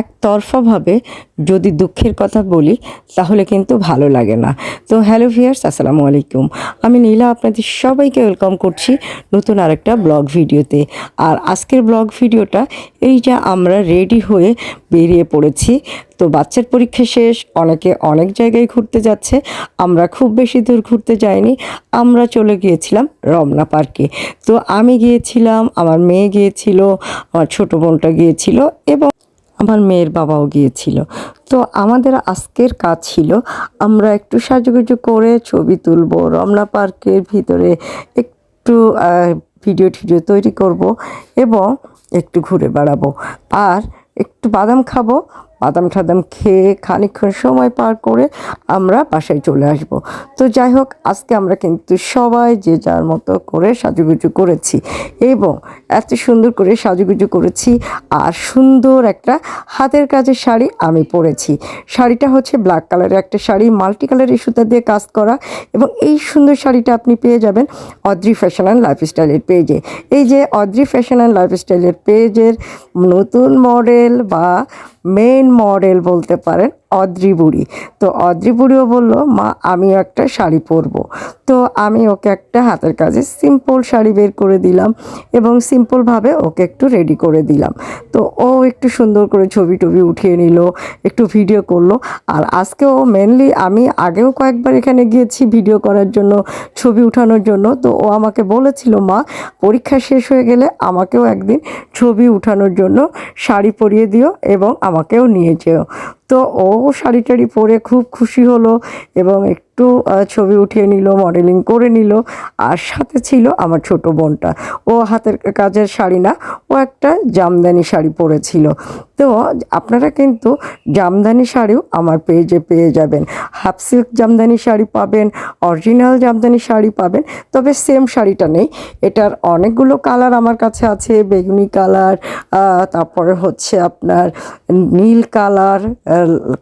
একতরফাভাবে যদি দুঃখের কথা বলি, তাহলে কিন্তু ভালো লাগে না। তো হ্যালো ভিয়ার্স আসসালামু আলাইকুম। আমি নীলা, আপনাদের সবাইকে ওয়েলকাম করছি নতুন আরেকটা ব্লগ ভিডিওতে। আর আজকের ব্লগ ভিডিওটা এই যে আমরা রেডি হয়ে বেরিয়ে পড়েছি, তো বাচ্চার পরীক্ষা শেষ, অনেকে অনেক জায়গায় ঘুরতে যাচ্ছে, আমরা খুব বেশি দূর ঘুরতে যাইনি, আমরা চলে গিয়েছিলাম রমনা পার্কে। তো আমি গিয়েছিলাম, আমার মেয়ে গিয়েছিল, আমার ছোটো বোনটা গিয়েছিল এবং আমার মেয়ের বাবাও গিয়েছিল। তো আমাদের আজকের কাজ ছিল, আমরা একটু সাজুগুজু করে ছবি তুলব, রমনা পার্কের ভিতরে একটু ভিডিও টিডিও তৈরি করব এবং একটু ঘুরে বেড়াবো। আর একটু বাদাম খাব। বাদাম টাদাম খেয়ে খানিকক্ষণ সময় পার করে আমরা বাসায় চলে আসব। তো যাই হোক, আজকে আমরা কিন্তু সবাই যে যার মতো করে সাজুগুজু করেছি এবং এত সুন্দর করে সাজুগুজু করেছি আর সুন্দর একটা হাতের কাজের শাড়ি আমি পরেছি। শাড়িটা হচ্ছে ব্ল্যাক কালারের একটা শাড়ি মাল্টি কালারের সুতা দিয়ে কাজ করা এবং এই সুন্দর শাড়িটা আপনি পেয়ে যাবেন অদ্রি ফ্যাশন অ্যান্ড লাইফস্টাইলের পেজে এই যে অদ্রি ফ্যাশন অ্যান্ড লাইফস্টাইলের পেজের নতুন মডেল বা মেন মডেল বলতে পারেন অদ্রি বুড়ি। তো অদ্রি বুড়িও বলল, মা, আমিও একটা শাড়ি পরবো। তো আমি ওকে একটা হাতের কাজে সিম্পল শাড়ি বের করে দিলাম এবং সিম্পলভাবে ওকে একটু রেডি করে দিলাম। তো ও একটু সুন্দর করে ছবি টবি উঠিয়ে নিল, একটু ভিডিও করল। আর আজকে ও মেনলি আমি আগেও কয়েকবার এখানে গিয়েছি ভিডিও করার জন্য, ছবি উঠানোর জন্য। তো ও আমাকে বলেছিল, মা, পরীক্ষা শেষ হয়ে গেলে আমাকেও একদিন ছবি উঠানোর জন্য শাড়ি পরিয়ে দিও এবং আমাকেও নিয়ে যেও। তো ও শাড়ি টাড়ি পরে খুব খুশি হলো এবং একটু ছবি উঠিয়ে নিল মডেলিং করে নিল, আর সাথে ছিল আমার ছোট বোনটা। ও হাতের কাজের শাড়ি না, ও একটা জামদানি শাড়ি পরেছিল। তো আপনারা কিন্তু জামদানি শাড়িও আমার পেজে পেয়ে যাবেন। হাফ সিল্ক জামদানি শাড়ি পাবেন অরিজিনাল জামদানি শাড়ি পাবেন, তবে সেম শাড়িটা নেই। এটার অনেকগুলো কালার আমার কাছে আছে, বেগুনি কালার তারপরে হচ্ছে আপনার নীল কালার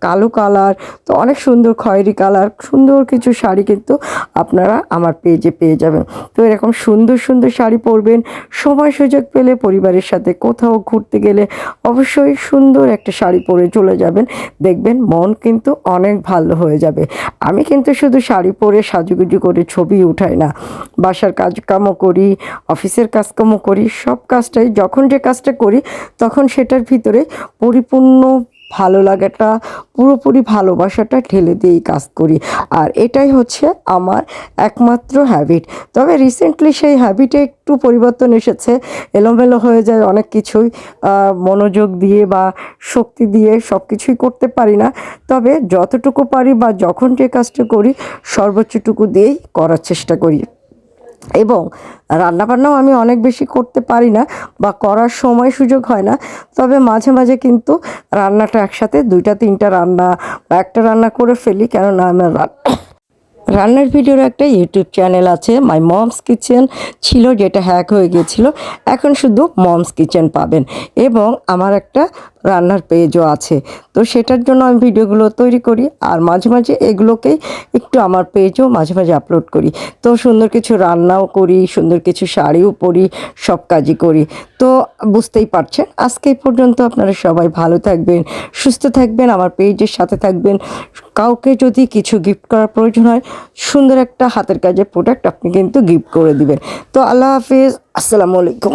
কালো কালার তো অনেক সুন্দর খয়েরি কালার সুন্দর কিছু শাড়ি কিন্তু আপনারা আমার পেজে পেয়ে যাবেন। তো এরকম সুন্দর সুন্দর শাড়ি পরবেন, সময় সুযোগ পেলে পরিবারের সাথে কোথাও ঘুরতে গেলে অবশ্যই সুন্দর একটা শাড়ি পরে চলে যাবেন। দেখবেন মন কিন্তু অনেক ভালো হয়ে যাবে। আমি কিন্তু শুধু শাড়ি পরে সাজুগুজু করে ছবি উঠাই না। বাসার কাজকামও করি, অফিসের কাজকামও করি, সব কাজটাই যখন যে কাজটা করি, তখন সেটার ভিতরে পরিপূর্ণ ভালো লাগাটা, পুরোপুরি ভালোবাসাটা ঢেলে দিয়েই কাজ করি। আর এটাই হচ্ছে আমার একমাত্র হ্যাবিট তবে রিসেন্টলি সেই হ্যাবিটে একটু পরিবর্তন এসেছে, এলোমেলো হয়ে যায় অনেক কিছুই মনোযোগ দিয়ে বা শক্তি দিয়ে সব কিছুই করতে পারি না। তবে যতটুকু পারি বা যখন যে কাজটা করি, সর্বোচ্চটুকু দিয়েই করার চেষ্টা করি। এবং রান্নাবান্নাও আমি অনেক বেশি করতে পারি না বা করার সময় সুযোগ হয় না। তবে মাঝে মাঝে কিন্তু রান্নাটা একসাথে দুইটা, তিনটা রান্না বা একটা রান্না করে ফেলি, কেননা আমার রান্নার ভিডিওর একটা ইউটিউব চ্যানেল আছে মাই মমস কিচেন ছিল, যেটা হ্যাক হয়ে গিয়েছিল। এখন শুধু মমস কিচেন পাবেন এবং আমার একটা রান্নার পেজও আছে। তো সেটার জন্য আমি ভিডিওগুলো তৈরি করি আর মাঝে মাঝে এগুলোকেই একটু আমার পেজও মাঝে মাঝে আপলোড করি। তো সুন্দর কিছু রান্নাও করি, সুন্দর কিছু শাড়িও পরি, সব কাজই করি। তো বুঝতেই পারছেন, আজকে এই পর্যন্ত আপনারা সবাই ভালো থাকবেন, সুস্থ থাকবেন, আমার পেজের সাথে থাকবেন। কাউকে যদি কিছু গিফট করার প্রয়োজন হয় সুন্দর একটা হাতের কাজের প্রোডাক্ট আপনি কিন্তু গিফট করে দিবেন। তো আল্লাহ হাফিজ, আসসালামু আলাইকুম।